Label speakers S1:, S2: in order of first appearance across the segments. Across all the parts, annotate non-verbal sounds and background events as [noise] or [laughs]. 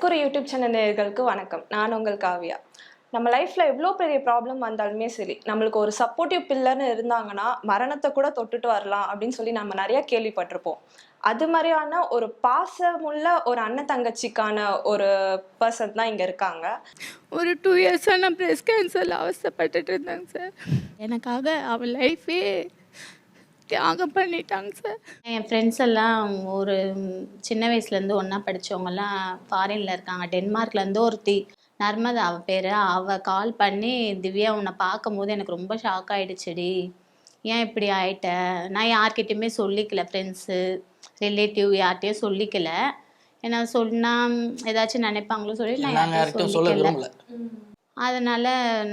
S1: Tech guru YouTube channel நேர்களுக்கு வணக்கம். நான் உங்கள் காவியா. நம்ம லைஃப்பில் எவ்வளோ பெரிய ப்ராப்ளம் வந்தாலுமே சரி நம்மளுக்கு ஒரு சப்போர்ட்டிவ் பில்லர்னு இருந்தாங்கன்னா மரணத்தை கூட தொட்டுட்டு வரலாம் அப்படின்னு சொல்லி நம்ம நிறையா கேள்விப்பட்டிருப்போம். அது மாதிரியான ஒரு பாசமுள்ள ஒரு அண்ணன் தங்கச்சிக்கான ஒரு பர்சன் தான் இங்கே இருக்காங்க.
S2: ஒரு டூ இயர்ஸாக நான் ப்ரெஸ்ட் கேன்சரில் அவசப்பட்டுட்டு இருந்தாங்க சார். எனக்காக அவள் லைஃபே தியாகம் பண்ணிட்டாங்க சார்.
S3: என் ஃப்ரெண்ட்ஸ் எல்லாம் ஒரு சின்ன வயசுலேருந்து ஒன்றா படித்தவங்கெல்லாம் ஃபாரினில் இருக்காங்க. டென்மார்க்லேருந்து ஒருத்தி நர்மதா அவள் பேர். அவள் கால் பண்ணி திவ்யா உன்னை பார்க்கும்போது எனக்கு ரொம்ப ஷாக் ஆகிடுச்சுடி ஏன் இப்படி ஆயிட்ட? நான் யார்கிட்டயுமே சொல்லிக்கல ஃப்ரெண்ட்ஸு ரிலேட்டிவ் யார்கிட்டயும் சொல்லிக்கல. ஏன்னா சொன்னால் ஏதாச்சும் நினைப்பாங்களோ சொல்லி நான் யார்கிட்டயும்
S4: யார்கிட்டையும் சொல்ல
S3: சொல்லிக்கல.
S4: விரும்பல.
S3: அதனால்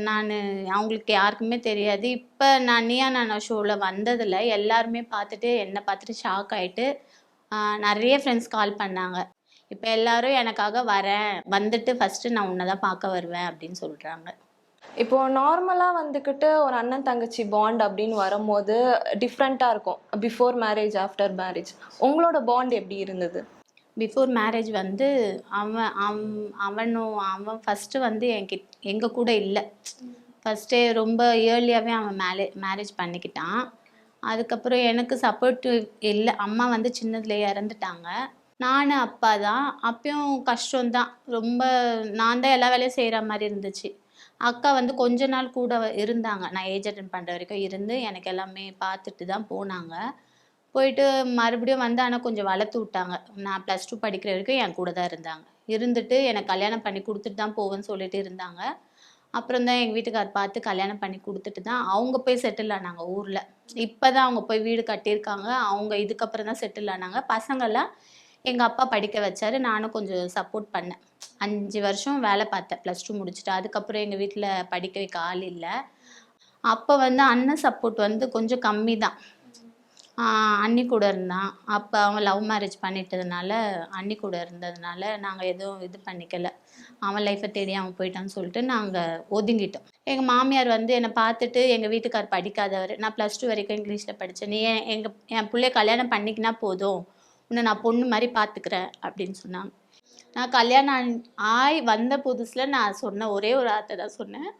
S3: நான் அவங்களுக்கு யாருக்குமே தெரியாது. இப்போ நான் நீயா நானா ஷோவில் வந்ததில் எல்லாருமே பார்த்துட்டு என்னை பார்த்துட்டு ஷாக் ஆகிட்டு நிறைய ஃப்ரெண்ட்ஸ் கால் பண்ணாங்க. இப்போ எல்லாரும் எனக்காக வரேன். வந்துட்டு ஃபஸ்ட்டு நான் உன்னை தான் பார்க்க வருவேன் அப்படின்னு சொல்கிறாங்க
S1: இப்போ நார்மலாக வந்துக்கிட்டு ஒரு அண்ணன் தங்கச்சி பாண்ட் அப்படின்னு வரும்போது டிஃப்ரெண்ட்டாக இருக்கும். பிஃபோர் மேரேஜ் ஆஃப்டர் மேரேஜ் உங்களோட பாண்ட் எப்படி இருந்தது?
S3: பிஃபோர் மேரேஜ் வந்து அவன் அவன் அவனும் அவன் ஃபஸ்ட்டு வந்து என்கிட்ட எங்கள் கூட இல்லை. ஃபஸ்ட்டே ரொம்ப இயர்லியாகவே அவன் மேலே மேரேஜ் பண்ணிக்கிட்டான். அதுக்கப்புறம் எனக்கு சப்போர்ட்டிவ் இல்லை. அம்மா வந்து சின்னதுலேயே இறந்துட்டாங்க. நான் அப்பா தான். அப்பயும் கஷ்டம்தான் ரொம்ப நான் தான் எல்லா வேலையும் செய்கிற மாதிரி இருந்துச்சு. அக்கா வந்து கொஞ்ச நாள் கூட இருந்தாங்க. நான் ஏஜ் அட்டன் பண்ணுற வரைக்கும் இருந்து எனக்கு எல்லாமே பார்த்துட்டு தான் போனாங்க. போயிட்டு மறுபடியும் வந்து ஆனால் கொஞ்சம் வளர்த்து விட்டாங்க. நான் ப்ளஸ் டூ படிக்கிற வரைக்கும் என் கூட தான் இருந்தாங்க. இருந்துட்டு எனக்கு கல்யாணம் பண்ணி கொடுத்துட்டு தான் போவேன்னு சொல்லிட்டு இருந்தாங்க. அப்புறம் தான் எங்கள் வீட்டுக்கார் பார்த்து கல்யாணம் பண்ணி கொடுத்துட்டு தான் அவங்க போய் செட்டில் ஆனாங்க ஊரில். இப்போ தான் அவங்க போய் வீடு கட்டியிருக்காங்க. அவங்க இதுக்கப்புறம் தான் செட்டில் ஆனாங்க. பசங்கள்லாம் எங்கள் அப்பா படிக்க வச்சார். நானும் கொஞ்சம் சப்போர்ட் பண்ணேன். அஞ்சு வருஷம் வேலை பார்த்தேன். ப்ளஸ் டூ முடிச்சுட்டு அதுக்கப்புறம் எங்கள் வீட்டில் படிக்க வைக்க ஆள் இல்லை. அப்போ வந்து அண்ணன் சப்போர்ட் வந்து கொஞ்சம் கம்மி தான் அண்ணி கூட இருந்தான். அப்போ அவன் லவ் மேரேஜ் பண்ணிட்டதுனால அண்ணி கூட இருந்ததுனால நாங்கள் எதுவும் இது பண்ணிக்கல. அவன் லைஃப்பை தேடி அவன் போயிட்டான்னு சொல்லிட்டு நாங்கள் ஒதுங்கிட்டோம். எங்கள் மாமியார் வந்து என்னை பார்த்துட்டு எங்கள் வீட்டுக்கார் படிக்காதவர். நான் ப்ளஸ் டூ வரைக்கும் இங்கிலீஷில் படித்தேன் நீ என் எங்கள் என் பிள்ளைய கல்யாணம் பண்ணிக்கினா போதும். உன்னை நான் பொண்ணு மாதிரி பார்த்துக்கிறேன் அப்படின்னு சொன்னாங்க. நான் கல்யாணம் ஆன்- ஆய் வந்த புதுசில் நான் சொன்ன ஒரே ஒரு ஆத்தை தான் சொன்னேன்.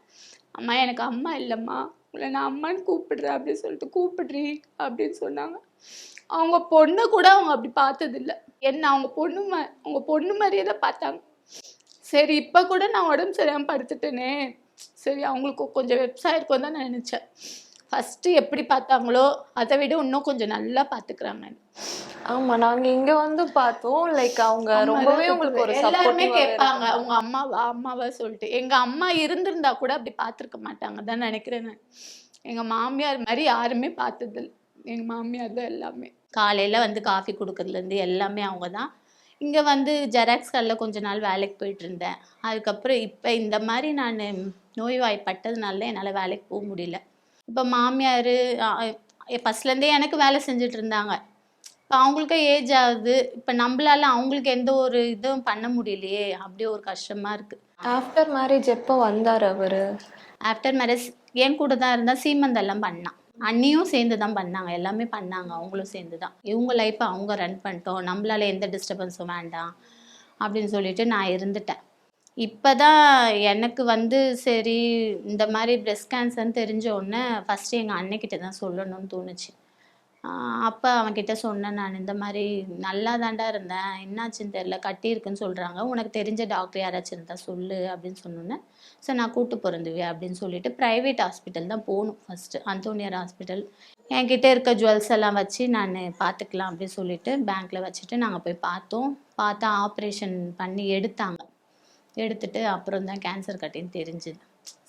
S3: அம்மா எனக்கு அம்மா இல்லைம்மா. உங்களை நான் அம்மான்னு கூப்பிடுறேன் அப்படின்னு சொல்லிட்டு கூப்பிடுறி அப்படின்னு சொன்னாங்க. அவங்க பொண்ணை கூட அவங்க அப்படி பார்த்ததில்ல. என்ன அவங்க பொண்ணு மா அவங்க பொண்ணு மாதிரியே தான் பார்த்தாங்க. சரி இப்போ கூட நான் உடம்பு சரியாமல் படுத்துட்டேனே. சரி அவங்களுக்கு கொஞ்சம் வெப்சாயிருக்கும் தான் நான் நினச்சேன். ஃபஸ்ட்டு எப்படி பார்த்தாங்களோ அதை விட இன்னும் கொஞ்சம் நல்லா பார்த்துக்கிறாங்க.
S1: ஆமா நாங்க இங்க வந்து பார்த்தோம். லைக் அவங்க ரொம்பவே உங்களுக்கு ஒரு
S3: எல்லாருமே
S1: சப்போர்ட்டிவா
S3: கேட்பாங்க. அவங்க அம்மாவா அம்மாவா சொல்லிட்டு. எங்க அம்மா இருந்திருந்தா கூட அப்படி பார்த்துருக்க மாட்டாங்க. தான் நினைக்கிறேன் நான். எங்க மாமியார் மாதிரி யாருமே பார்த்ததில்ல எங்க மாமியார் தான் எல்லாமே. காலையில வந்து காஃபி கொடுக்கறதுலேருந்து எல்லாமே அவங்க தான். இங்கே வந்து ஜெராக்ஸ் கல்லில் கொஞ்ச நாள் வேலைக்கு போயிட்டு இருந்தேன். அதுக்கப்புறம் இப்போ இந்த மாதிரி நான் நோய்வாய்ப்பட்டதுனால என்னால் வேலைக்கு போக முடியல. இப்போ மாமியார் ஃபஸ்ட்லேருந்தே எனக்கு வேலை செஞ்சுட்டு இருந்தாங்க இப்போ அவங்களுக்கும் ஏஜ் ஆகுது. இப்போ நம்மளால அவங்களுக்கு எந்த ஒரு இதுவும் பண்ண முடியலையே அப்படியே ஒரு கஷ்டமாக இருக்குது
S1: ஆஃப்டர் மேரேஜ் எப்போ வந்தார் அவரு?
S3: ஆஃப்டர் மேரேஜ் என் கூட தான் இருந்தால் சீமந்தெல்லாம் பண்ணான் அண்ணியும் சேர்ந்து தான் பண்ணாங்க. எல்லாமே பண்ணாங்க. அவங்களும் சேர்ந்து தான். இவங்க லைஃப்பை அவங்க ரன் பண்ணிட்டோம். நம்மளால எந்த டிஸ்டர்பன்ஸும் வேண்டாம் அப்படின்னு சொல்லிட்டு நான் இருந்துட்டேன். இப்போ தான் எனக்கு வந்து சரி இந்த மாதிரி பிரெஸ்ட் கேன்சர்னு தெரிஞ்ச உடனே ஃபஸ்ட்டு எங்கள் அன்னைக்கிட்ட தான் சொல்லணும்னு தோணுச்சு. அப்போ அவன்கிட்ட சொன்னேன் நான் இந்த மாதிரி நல்லா தாண்டா இருந்தேன் என்னாச்சுன்னு தெரில கட்டியிருக்குன்னு சொல்கிறாங்க உனக்கு தெரிஞ்ச டாக்டர் யாராச்சும் இருந்தால் சொல்லு அப்படின்னு சொன்னோன்னே ஸோ நான் கூட்டு பிறந்துவேன் அப்படின்னு சொல்லிட்டு ப்ரைவேட் ஹாஸ்பிட்டல் தான் போகணும் ஃபஸ்ட்டு அந்தோனியர் ஹாஸ்பிட்டல் என்கிட்ட இருக்க ஜுவல்ஸ் எல்லாம் வச்சு நான் பார்த்துக்கலாம் அப்படின்னு சொல்லிட்டு பேங்க்கில் வச்சுட்டு நாங்கள் போய் பார்த்தோம். பார்த்தா ஆப்ரேஷன் பண்ணி எடுத்தாங்க. எடுத்துட்டு அப்புறம் தான் கேன்சர் கட்டின்னு தெரிஞ்சுது.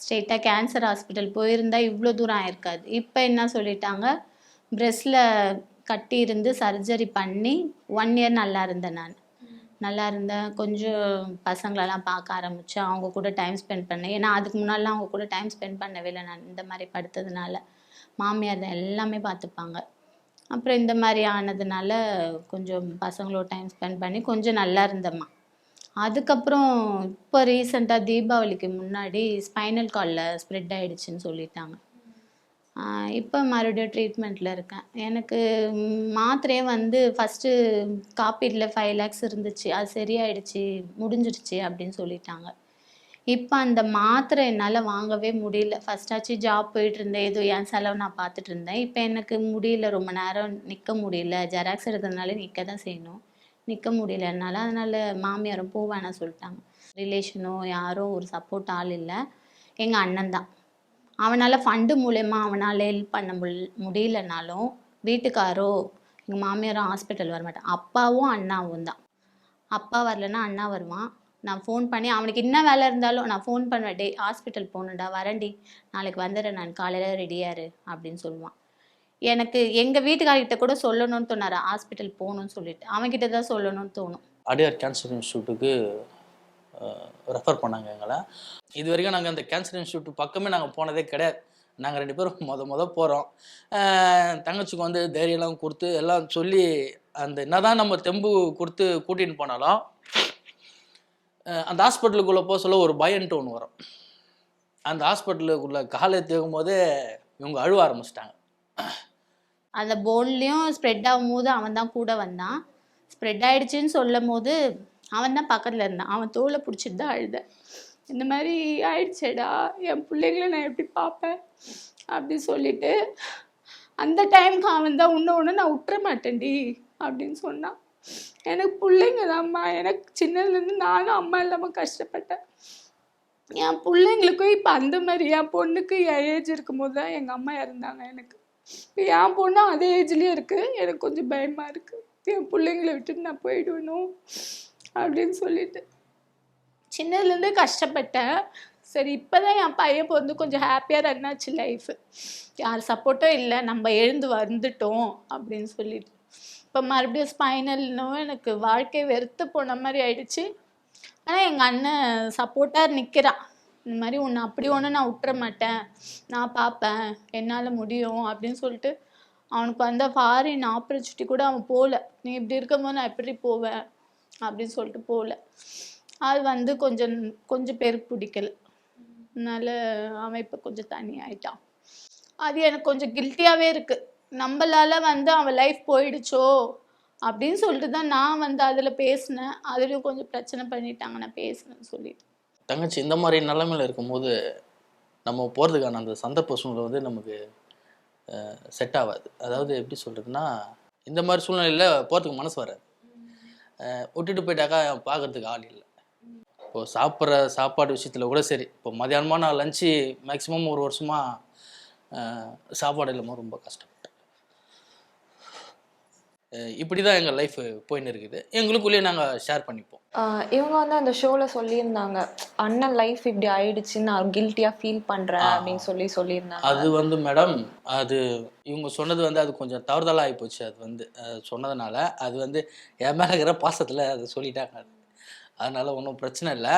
S3: ஸ்ட்ரெயிட்டாக கேன்சர் ஹாஸ்பிட்டல் போயிருந்தால் இவ்வளோ தூரம் ஆயிருக்காது. இப்போ என்ன சொல்லிட்டாங்க? ப்ரெஸ்ஸில் கட்டி இருந்து சர்ஜரி பண்ணி ஒன் இயர் நல்லா இருந்தேன் நான். நல்லா இருந்தேன் கொஞ்சம் பசங்களெல்லாம் பார்க்க ஆரம்பித்தேன் அவங்க கூட டைம் ஸ்பெண்ட் பண்ணேன். ஏன்னா அதுக்கு முன்னாடிலாம் அவங்க கூட டைம் ஸ்பெண்ட் பண்ணவே இல்லை நான் இந்த மாதிரி படுத்ததுனால. மாமியார் தான் எல்லாமே பார்த்துப்பாங்க. அப்புறம் இந்த மாதிரி ஆனதுனால கொஞ்சம் பசங்களோட டைம் ஸ்பெண்ட் பண்ணி கொஞ்சம் நல்லா இருந்தேம்மா. அதுக்கப்புறம் இப்போ ரீசெண்டாக தீபாவளிக்கு முன்னாடி ஸ்பைனல் காலில் ஸ்ப்ரெட் ஆகிடுச்சின்னு சொல்லிட்டாங்க. இப்போ மறுபடியும் ட்ரீட்மெண்ட்டில் இருக்கேன். எனக்கு மாத்திரையே வந்து ஃபஸ்ட்டு காப்பீட்டில் ஃபைவ் லேக்ஸ் இருந்துச்சு. அது சரியாயிடுச்சு முடிஞ்சிடுச்சு அப்படின்னு சொல்லிட்டாங்க. இப்போ அந்த மாத்திரை என்னால் வாங்கவே முடியல. ஃபஸ்ட்டாச்சு ஜாப் போயிட்டு இருந்தேன். ஏதோ என் செலவு நான் பார்த்துட்டு இருந்தேன். இப்போ எனக்கு முடியல. ரொம்ப நேரம் நிற்க முடியல. ஜெராக்ஸ் எடுக்கிறதுனால நிற்க தான் செய்யணும். நிற்க முடியல. என்னால் அதனால் மாமியாரும் போ வேணாம் சொல்லிட்டாங்க. ரிலேஷனோ யாரோ ஒரு சப்போர்ட் ஆள் இல்லை. எங்கள் அண்ணன் தான். அவனால் ஃபண்டு மூலயமா அவனால் ஹெல்ப் பண்ண முல் முடியலனாலும் வீட்டுக்காரோ எங்கள் மாமியாரும் ஹாஸ்பிட்டல் வரமாட்டான் அப்பாவும் அண்ணாவும் தான். அப்பா வரலன்னா அண்ணா வருவான். நான் ஃபோன் பண்ணி அவனுக்கு என்ன வேலை இருந்தாலும் நான் ஃபோன் பண்ணுவேன். டே ஹாஸ்பிட்டல் போகணுண்டா வரேன்டி. நாளைக்கு வந்துடுறேன். நான் காலையில் ரெடியாரு அப்படின்னு சொல்லுவான். எனக்கு எங்கள் வீட்டுக்காரர்கிட்ட கூட சொல்லணும்னு தோணாரு. ஹாஸ்பிட்டல் போகணும்னு சொல்லிட்டு. அவன்கிட்ட தான் சொல்லணும்னு தோணும்.
S4: அடையார் கேன்சர் இன்ஸ்டியூட்டுக்கு ரெஃபர் பண்ணாங்க எங்களை. இது வரைக்கும் நாங்கள் அந்த கேன்சர் இன்ஸ்டியூட் பக்கமே நாங்கள் போனதே கிடையாது. நாங்கள் ரெண்டு பேரும் [laughs] மொத மொத போகிறோம் தங்கச்சிக்கு வந்து தைரியம்லாம் கொடுத்து எல்லாம் சொல்லி அந்த என்ன தான் நம்ம தெம்பு கொடுத்து கூட்டின்னு போனாலும் அந்த ஹாஸ்பிட்டலுக்குள்ளே போக சொல்ல ஒரு பயன்ட்டு ஒன்று வரும். அந்த ஹாஸ்பிட்டலுக்குள்ளே காலை தேகும் போதே இவங்க அழுவ ஆரம்பிச்சிட்டாங்க.
S3: அந்த போன்லேயும் ஸ்ப்ரெட் ஆகும்போது அவன் தான் கூட வந்தான். ஸ்ப்ரெட் ஆயிடுச்சுன்னு சொல்லும் போது அவன் தான் பக்கத்தில் இருந்தான். அவன் தோலை பிடிச்சிட்டு தான் அழுத இந்த மாதிரி ஆயிடுச்சேடா என் பிள்ளைங்கள நான் எப்படி பார்ப்பேன்? அப்படி சொல்லிட்டு அந்த டைம்க்கு அவன் தான் ஒன்று ஒன்று நான் விட்டுற மாட்டேன்டி அப்படின்னு சொன்னான். எனக்கு பிள்ளைங்க தான்மா. எனக்கு சின்னதுலேருந்து நானும் அம்மா இல்லாமல் கஷ்டப்பட்டேன். என் பிள்ளைங்களுக்கும் இப்போ அந்த மாதிரி என் பொண்ணுக்கு என் ஏஜ் இருக்கும்போது தான் எங்கள் அம்மா இறந்தாங்க எனக்கு. என் பொண்ணு அதே ஏஜ்லேயே இருக்குது எனக்கு கொஞ்சம் பயமாக இருக்குது என் பிள்ளைங்களை விட்டுட்டு நான் போயிடுவேணும் அப்படின்னு சொல்லிட்டு. சின்னதுலேருந்தே கஷ்டப்பட்டேன். சரி இப்போ தான் என் பையன் வந்து கொஞ்சம் ஹாப்பியாக ரன் ஆச்சு லைஃபு யார் சப்போர்ட்டும் இல்லை. நம்ம எழுந்து வந்துட்டோம் அப்படின்னு சொல்லிட்டு. இப்போ மறுபடியும் ஸ்பைனல்னும் எனக்கு வாழ்க்கை வெறுத்து போன மாதிரி ஆயிடுச்சு. ஆனால் எங்கள் அண்ணன் சப்போர்ட்டாக நிற்கிறான் இந்த மாதிரி உன்னை அப்படி ஒன்று நான் விட்டுற மாட்டேன். நான் பார்ப்பேன். என்னால் முடியும் அப்படின்னு சொல்லிட்டு அவனுக்கு வந்த ஃபாரின் ஆப்பர்ச்சுனிட்டி கூட அவன் போகல நீ இப்படி இருக்கும்போது நான் எப்படி போவேன்? அப்படின்னு சொல்லிட்டு போகல அது வந்து கொஞ்சம் கொஞ்சம் பேருக்கு பிடிக்கல. அதனால அவன் இப்போ கொஞ்சம் தனி ஆயிட்டான். அது எனக்கு கொஞ்சம் கில்ட்டியாகவே இருக்குது நம்மளால வந்து அவன் லைஃப் போயிடுச்சோ அப்படின்னு சொல்லிட்டு தான் நான் வந்து அதில் பேசினேன். அதுலேயும் கொஞ்சம் பிரச்சனை பண்ணிட்டாங்க. நான் பேசினேன்னு சொல்லிட்டு.
S4: தங்கச்சி இந்த மாதிரி நிலைமையில் இருக்கும்போது நம்ம போகிறதுக்கான அந்த சந்தர்ப்ப சூழ்நிலை வந்து நமக்கு செட் ஆகாது. அதாவது எப்படி சொல்கிறதுனா இந்த மாதிரி சூழ்நிலையில் போகிறதுக்கு மனசு வராது. விட்டுட்டு போயிட்டாக்கா பார்க்கறதுக்கு ஆள் இல்லை. இப்போது சாப்பிட்ற சாப்பாடு விஷயத்தில் கூட சரி. இப்போ மதியானமாக நான் லஞ்சு மேக்ஸிமம் ஒரு வருஷமாக சாப்பாடு இல்லாமல் ரொம்ப கஷ்டம். இப்படி தான் எங்கள் லைஃப் போயின்னு இருக்குது. எங்களுக்குள்ளேயே நாங்கள் ஷேர் பண்ணிப்போம்.
S1: இவங்க வந்து அந்த ஷோல சொல்லியிருந்தாங்க. அண்ணன் லைஃப் இப்படி ஆயிடுச்சுன்னு நான் கில்ட்டியா ஃபீல் பண்றேன்
S4: ஆ.
S1: அப்படின்னு சொல்லி சொல்லியிருந்தாங்க.
S4: அது வந்து மேடம் அது இவங்க சொன்னது வந்து அது கொஞ்சம் தவறுதலாக ஆகிப்போச்சு அது வந்து சொன்னதுனால அது வந்து என் மேலே இருக்கிற பாசத்தில் அதை சொல்லிட்டாங்க. அது அதனால ஒன்றும் பிரச்சனை இல்லை.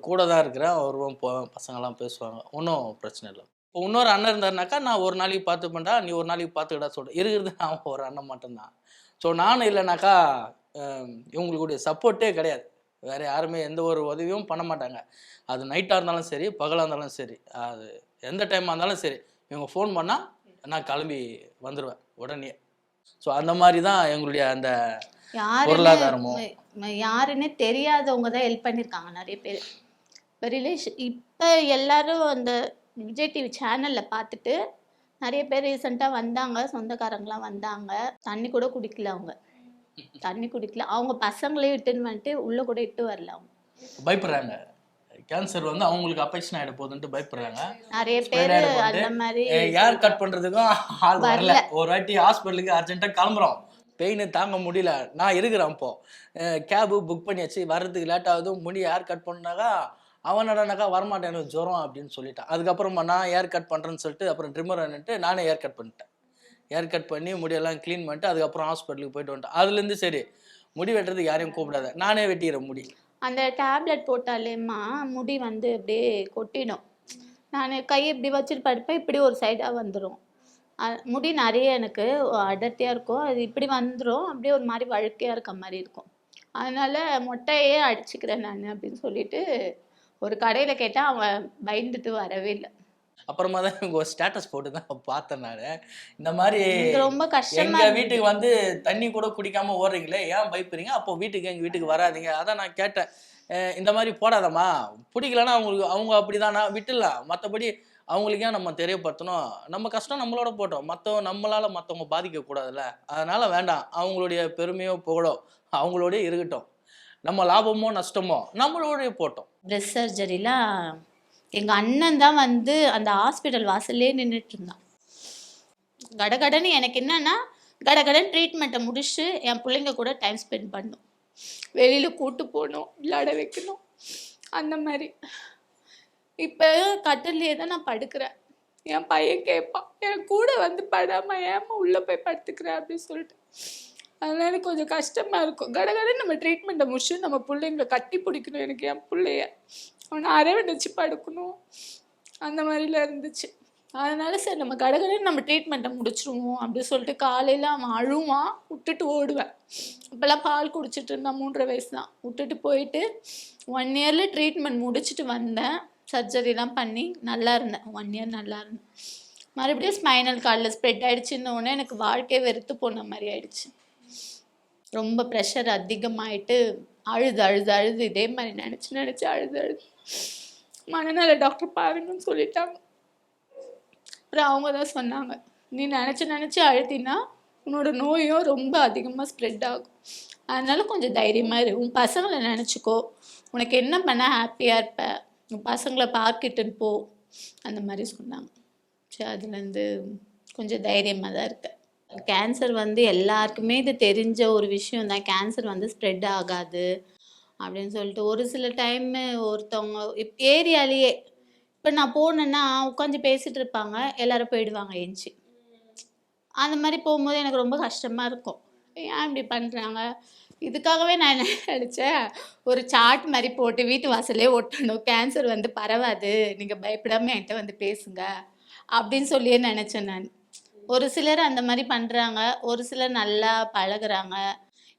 S4: கூட தான் இருக்கிறேன் வருவோம் போவேன் பசங்கள்லாம் பேசுவாங்க. ஒன்றும் பிரச்சனை இல்லை. இப்போ இன்னொரு அண்ணன் இருந்தாருனாக்கா நான் ஒரு நாளைக்கு பார்த்துப்பேன்டா நீ ஒரு நாளைக்கு பார்த்துக்கிட்டா சொல்கிறேன் இருக்கிறது [laughs] நான் ஒரு அண்ணன் மட்டும்தான். ஸோ நானும் இல்லைனாக்கா இவங்களுடைய சப்போர்ட்டே கிடையாது. வேறு யாருமே எந்த ஒரு உதவியும் பண்ண மாட்டாங்க. அது நைட்டாக இருந்தாலும் சரி பகலாக இருந்தாலும் சரி அது எந்த டைமாக இருந்தாலும் சரி இவங்க ஃபோன் பண்ணால் நான் கிளம்பி வந்துடுவேன் உடனே. ஸோ அந்த மாதிரி தான் எங்களுடைய அந்த பொருளாதாரமோ.
S3: யாருன்னு யாருன்னே தெரியாதவங்க தான் ஹெல்ப் பண்ணியிருக்காங்க நிறைய பேர். இப்போ ரிலேஷன் இப்போ எல்லாரும் அந்த விஜய் டிவி சேனலில் பார்த்துட்டு நிறைய பேர் ரீசெண்டாக வந்தாங்க சொந்தக்காரங்களாம் வந்தாங்க. தண்ணி கூட குடிக்கல அவங்க. தண்ணி குடிக்கல. அவங்க பசங்களையும் இட்டுன்னு வந்துட்டு உள்ளே கூட இட்டு வரல அவங்க.
S4: பயப்படுறாங்க. கேன்சர் வந்து அவங்களுக்கு அஃபெக்ஷன் ஆகிட போகுதுன்ட்டு பயப்படுறாங்க.
S3: நிறைய பேர்
S4: ஆயிட
S3: அந்த. மாதிரி
S4: ஏர் கட் பண்ணுறதுக்கும் ஆள் வரல. ஒரு வாட்டி ஹாஸ்பிட்டலுக்கு அர்ஜென்ட்டாக கிளம்புறோம். பெயின் தாங்க முடியல. நான் இருக்கிறேன் இப்போ. கேபு புக் பண்ணியாச்சு வர்றதுக்கு லேட் ஆகுது. முடி ஏர் கட் பண்ணாக்கா அவன் என்னடானாக்கா வரமாட்டேன் எனக்கு ஜுரம் அப்படின்னு சொல்லிட்டான். அதுக்கப்புறமா நான் ஏர் கட் பண்ணுறேன்னு சொல்லிட்டு அப்புறம் ட்ரிம்மர் வந்துட்டு நானே ஏர் கட் பண்ணிட்டேன். ஏர் கட் பண்ணி முடியெல்லாம் க்ளீன் பண்ணிட்டு அதுக்கப்புறம் ஹாஸ்பிட்டலுக்கு போயிட்டு வந்துட்டேன். அதுலேருந்து சரி முடி வெட்டுறதுக்கு யாரையும் கூப்பிடாத. நானே வெட்டிக்கிறேன் முடி.
S3: அந்த டேப்லெட் போட்டாலேம்மா முடி வந்து அப்படியே கொட்டிடும். நான் கை இப்படி வச்சுட்டு படுப்பேன் இப்படி ஒரு சைடாக வந்துடும் முடி நிறைய எனக்கு அடர்த்தியாக இருக்கும். அது இப்படி வந்துடும் அப்படியே ஒரு மாதிரி வழுக்கையாக இருக்க மாதிரி இருக்கும். அதனால மொட்டையே அடிச்சுக்கிறேன் நான் அப்படின்னு சொல்லிட்டு ஒரு கடையில் கேட்டால் அவன் பயந்துட்டு வரவே இல்லை.
S4: அப்புறமா தான் இவங்க ஒரு ஸ்டேட்டஸ் போட்டு தான் பார்த்தேன் நான். இந்த மாதிரி
S3: ரொம்ப கஷ்டமா
S4: எங்க. வீட்டுக்கு வந்து தண்ணி கூட குடிக்காம ஓடுறீங்களே? ஏன் பயப்படுறீங்க? அப்போ வீட்டுக்கு எங்க வீட்டுக்கு வராதீங்க. அதான் நான் கேட்டேன். இந்த மாதிரி போடாதம்மா. பிடிக்கலன்னா அவங்களுக்கு அவங்க அப்படிதானா. விட்டுடலாம். மற்றபடி அவங்களுக்கு ஏன் நம்ம தெரியப்படுத்தணும். நம்ம கஷ்டம் நம்மளோட போட்டோம். மற்றவங்க நம்மளால மற்றவங்க பாதிக்க கூடாதுல்ல அதனால வேண்டாம். அவங்களுடைய பெருமையோ புகழோ அவங்களோடய இருக்கட்டும். நம்ம லாபமோ நஷ்டமோ நம்மளோடய போட்டோம்.
S3: பிரெஸ்ட் சர்ஜரிலாம் எங்கள் அண்ணன் தான் வந்து அந்த ஹாஸ்பிட்டல் வாசல்லே நின்றுட்டு இருந்தான். கடகடன்னு எனக்கு என்னன்னா கடகடன் ட்ரீட்மெண்ட்டை முடிச்சு என் பிள்ளைங்க கூட டைம் ஸ்பெண்ட் பண்ணும். வெளியில் கூட்டு போகணும் விளையாட வைக்கணும் அந்த மாதிரி. இப்போ கட்டிலே தான் நான் படுக்கிறேன். என் பையன் கேட்பான் என் கூட வந்து படாமல் ஏமா உள்ளே போய் படுத்துக்கிறேன் அப்படின்னு சொல்லிட்டு. அதனால எனக்கு கொஞ்சம் கஷ்டமாக இருக்கும். கடகடன்னு நம்ம ட்ரீட்மெண்ட்டை முடிச்சு நம்ம பிள்ளைங்களை கட்டி பிடிக்கணும். எனக்கு என் பிள்ளைய. அவனை அரவணைச்சு படுக்கணும். அந்த மாதிரிலாம் இருந்துச்சு. அதனால சரி நம்ம கடகடன்னு நம்ம ட்ரீட்மெண்ட்டை முடிச்சிருவோம் அப்படின்னு சொல்லிட்டு காலையில் அவன் அழுவான் விட்டுட்டு ஓடுவேன். அப்போல்லாம் பால் குடிச்சிட்டு இருந்தான் மூன்றரை வயசு தான் விட்டுட்டு போயிட்டு ஒன் இயரில் ட்ரீட்மெண்ட் முடிச்சுட்டு வந்தேன். சர்ஜரிலாம் பண்ணி நல்லா இருந்தேன். ஒன் இயர் நல்லா இருந்தேன். மறுபடியும் ஸ்பைனல் கார்டில் ஸ்ப்ரெட் ஆயிடுச்சுன்ன உடனே எனக்கு வாழ்க்கையே வெறுத்து போன மாதிரி ஆயிடுச்சு. ரொம்ப ப்ரெஷர் அதிகமாயிட்டு அழுது அழுது அழுது. இதே மாதிரி நினச்சி நினச்சி அழுது அழுது. மனநல டாக்டர் பாருங்கன்னு சொல்லிட்டாங்க. அப்புறம் அவங்க தான் சொன்னாங்க நீ நினச்சி நினச்சி அழுத்தினா உன்னோட நோயும் ரொம்ப அதிகமாக ஸ்ப்ரெட் ஆகும். அதனால கொஞ்சம் தைரியமாக இரு. உன் பசங்களை நினச்சிக்கோ. உனக்கு என்ன பண்ண ஹாப்பியாக இருப்ப? உன் பசங்களை பார்க்கிட்டுன்னு போ. அந்த மாதிரி சொன்னாங்க. சரி அதுலேருந்து கொஞ்சம் தைரியமாக தான் இருக்கேன் கேன்சர் வந்து எல்லாருக்குமே இது தெரிஞ்ச ஒரு விஷயம் தான் கேன்சர் வந்து ஸ்ப்ரெட் ஆகாது அப்படின்னு சொல்லிட்டு ஒரு சில டைமு ஒருத்தவங்க இப் ஏரியாலேயே இப்போ நான் போனேன்னா உட்காந்து பேசிகிட்டு இருப்பாங்க. எல்லாரும் போயிடுவாங்க ஏஞ்சி. அந்த மாதிரி போகும்போது எனக்கு ரொம்ப கஷ்டமாக இருக்கும். ஏன் இப்படி பண்ணுறாங்க இதுக்காகவே நான் என்ன நினச்சேன்? ஒரு சார்ட் மாதிரி போட்டு வீட்டு வாசலே ஒட்டணும். கேன்சர் வந்து பரவாது. நீங்கள் பயப்படாமல் என்கிட்ட வந்து பேசுங்க அப்படின்னு சொல்லியே நினச்சேன் நான். ஒரு சிலர் அந்த மாதிரி பண்ணுறாங்க ஒரு சிலர் நல்லா பழகுறாங்க.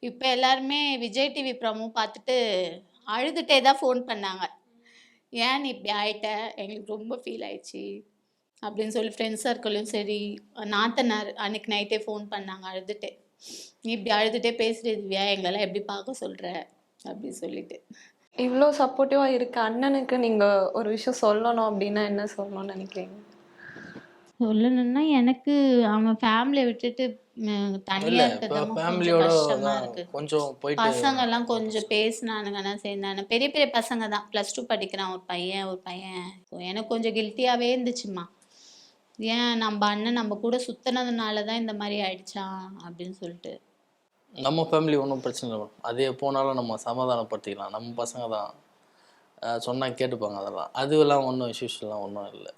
S3: இப்போ எல்லாருமே விஜய் டிவி ப்ரோமோ பார்த்துட்டு அழுதுகிட்டே தான் ஃபோன் பண்ணாங்க. ஏன் நீ இப்படி ஆயிட்ட? எங்களுக்கு ரொம்ப ஃபீல் ஆயிடுச்சு. அப்படின்னு சொல்லி ஃப்ரெண்ட்ஸ் சர்க்கிளும் சரி நாத்தனார் அன்னைக்கு நைட்டே ஃபோன் பண்ணாங்க அழுதுகிட்டே நீ இப்படி அழுதுகிட்டே பேசுகிற திவ்யா எங்களெல்லாம் எப்படி பார்க்க சொல்கிற அப்படின்னு சொல்லிட்டு.
S1: இவ்வளோ சப்போர்ட்டிவாக இருக்க அண்ணனுக்கு நீங்கள் ஒரு விஷயம் சொல்லணும் அப்படின்னா என்ன சொல்லணும்னு நினைக்கிறீங்க?
S3: சொல்லணும்னா எனக்கு அவன் ஃபேமிலியை விட்டுட்டு ம்,
S4: இல்ல
S3: தனியா
S4: இப்போ
S3: இருக்கிறது கொஞ்சம்
S4: ஃபேமிலியோட
S3: கஷ்டமா இருக்கு.
S4: கொஞ்சம் போயிட்டு
S3: பசங்க எல்லாம் கொஞ்சம் பேசினானுங்கன்னா சேர்ந்தானு. பெரிய பெரிய பசங்க தான். ப்ளஸ் டூ படிக்கிறான் ஒரு பையன் ஒரு பையன். So, எனக்கு கொஞ்சம் கில்ட்டியாவே இருந்துச்சுமா ஏன் நம்ம அண்ணன் நம்ம கூட சுத்தினதுனால தான் இந்த மாதிரி ஆயிடுச்சான் அப்படின்னு சொல்லிட்டு.
S4: நம்ம ஃபேமிலி ஒன்றும் பிரச்சனை இல்லை மேடம் அதே போனாலும் நம்ம சமாதானப்படுத்திக்கலாம். நம்ம பசங்க தான். அஹ் சொன்னா கேட்டுப்பாங்க அதெல்லாம். அதுவெல்லாம் ஒன்றும் இஷ்யூஸ்லாம் ஒன்றும் இல்லை.